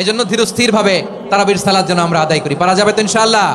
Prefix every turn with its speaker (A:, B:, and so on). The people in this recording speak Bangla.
A: এই জন্য ধীরস্থির ভাবে তারাবির সালাদ যেন আমরা আদায় করি। পারা যাবে তো ইনশাআল্লাহ?